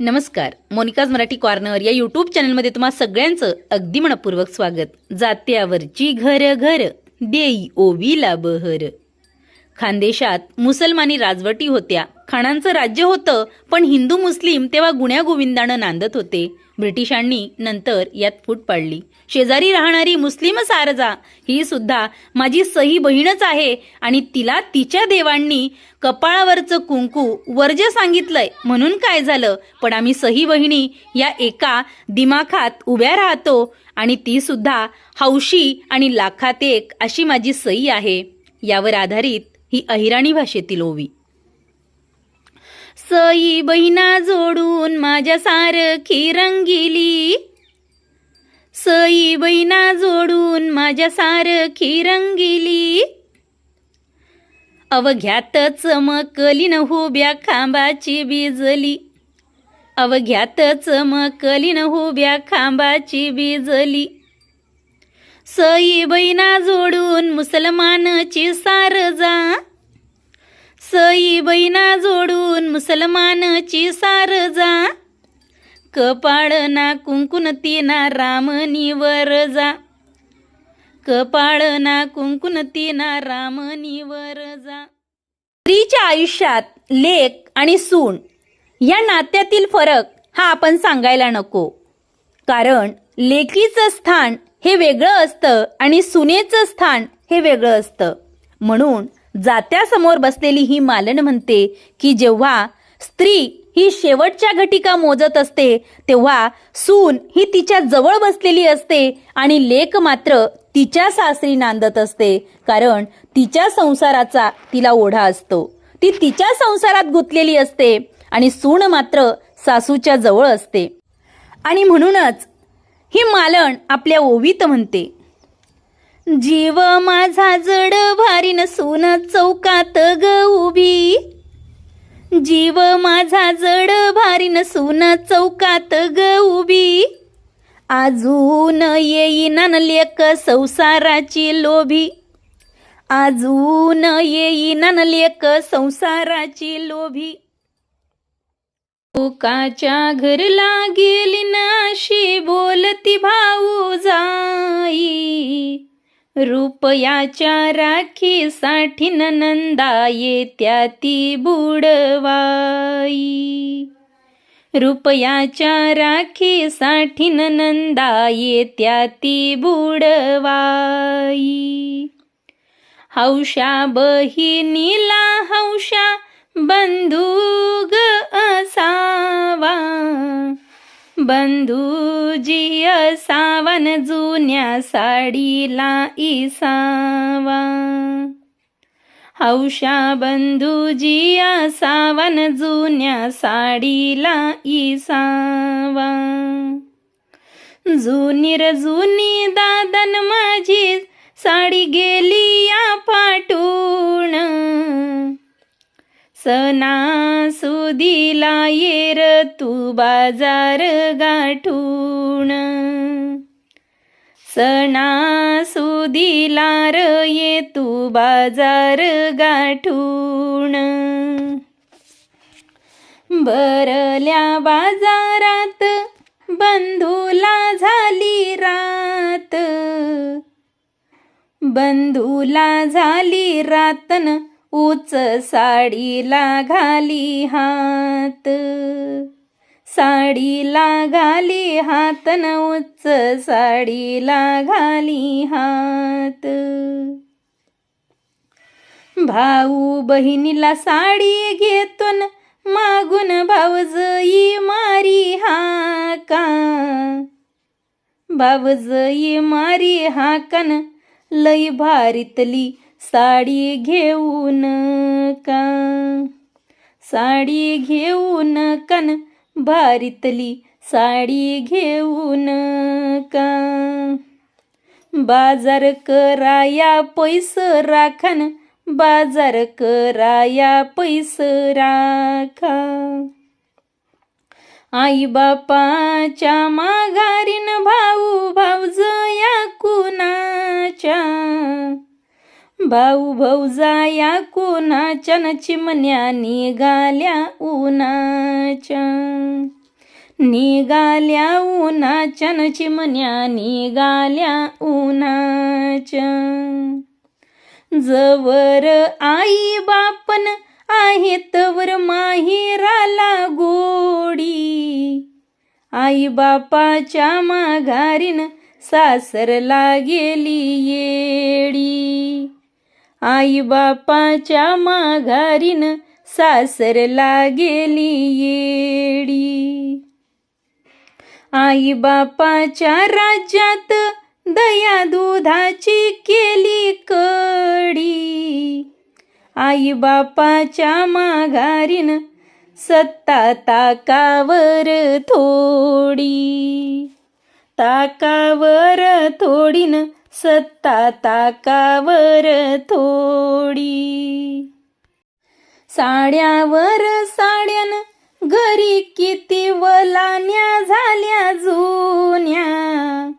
नमस्कार Monika's Marathi corner या YouTube चॅनलमध्ये तुम्हा सगळ्यांचं अगदी मनपूर्वक स्वागत. जात्यावरची घर घर देई ओवीला बहर खानदेशात मुसलमानी राजवटी होत्या. खाणांचं राज्य होतं पण हिंदू मुस्लिम तेव्हा गुण्यागोविंदानं नांदत होते. ब्रिटिशांनी नंतर यात फूट पाडली. शेजारी राहणारी मुस्लिम सारजा ही सुद्धा माझी सही बहीणच आहे आणि तिला तिच्या देवांनी कपाळावरचं कुंकू वर्ज सांगितलंय. म्हणून काय झालं? पण आम्ही सही बहिणी या एका दिमाखात उभ्या राहतो आणि ती सुद्धा हौशी आणि लाखात एक अशी माझी सही आहे. यावर आधारित ही अहिराणी भाषेतील ओवी. सई बहिणा जोडून माझ्या सारखी रंगिली. सई बहिणा जोडून माझ्या सारखी रंगिली. अवघ्यात चमकली न हुब्या खांबाची बिजली अवघ्यात चमकली न हुब्या खांबाची बिजली सई बहिणा जोडून मुसलमानची सारजा सई बहिणा जोडून मुसलमानची सारजा कपाळ ना कुंकुन तिना रामनीवर जा. कपाळ ना कुंकुन तिना रामनीवर जा. स्त्रीच्या आयुष्यात लेख आणि सून या नात्यातील फरक हा आपण सांगायला नको. कारण लेकीचं स्थान हे वेगळं असतं आणि सुनेचं स्थान हे वेगळं असतं. म्हणून जात्यासमोर बसलेली ही मालन म्हणते की जेव्हा स्त्री ही शेवटच्या घटिका मोजत असते तेव्हा सून ही तिच्या जवळ बसलेली असते आणि लेक मात्र तिच्या सासरी नांदत असते कारण तिच्या संसाराचा तिला ओढा असतो. ती तिच्या संसारात गुंतलेली असते आणि सून मात्र सासूच्या जवळ असते. आणि म्हणूनच ही मालन आपल्या ओवीत म्हणते जीव माझा जड भारी नसून चौकात ग उभी. जीव माझा जड भारी नसून चौकात ग उभी. अजून येईना न लेक संसाराची लोभी. अजून येईना न लेक संसाराची लोभी. लोकाच्या घरला गेली नाशी बोलती भाऊ जाई. रुपयाच्या राखीसाठी नंदा येत्या ती बुडवाई. रुपयाच्या राखीसाठी नंदा येत्या ती बुडवाई. हौशा बहिणीला हौशा बंधू ग बंधूजी सावन जुन्या साडीला इसावा. हौशा बंधूजी सावन जुन्या साडीला इसावा. जुनीर जुनी दादन माझी साडी गेली सणासुदीला येर तू बाजार गाठून. सणासुदीला र ये तू बाजार गाठून. बरल्या बाजारात बंधूला झाली रात. बंधूला झाली रातन उच साडीला घाली हात. साडीला घाली हात न उच्च साडीला घाली हात. भाऊ बहिणीला साडी घेतो न मागून भावजई मारी हाका. भावजई मारी हाकन लई भारीतली साडी घेऊन का? साडी घेऊन कन भारीतली साडी घेऊन का? बाजार कराया पैस राखन बाजार कराया पैस राखा. आई बापाच्या माघारीन भाऊ भाऊजया कुणाच्या? भाऊ भाऊजाया कोणाच्या न चिमण्या निघाल्या उन्हाच्या. निघाल्या उन्हाच्या न चिमण्या निघाल्या उन्हाच्या. जवर आई बापन आहे तवर माहेराला गोडी आई बापाच्या माघारीन सासरला गेली येडी. आई बापाच्या माघारीन सासरला गेली येडी. आई बापाच्या राज्यात दया दुधाची केली कडी. आई बापाच्या माघारीन सत्ता ताकावर थोडी. ताकावर थोडीन सत्ता ताकावर थोडी. साड्यावर साड्यान घरी किती वलान्या झाल्या जुन्या.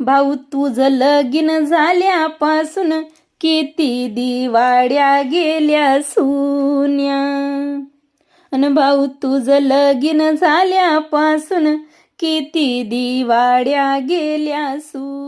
भाऊ तुझ लगीन झाल्यापासून किती दिवाड्या गेल्या सुन्या. अन भाऊ तुझ लगीन झाल्यापासून किती दिवाड्या गेल्या सुन्या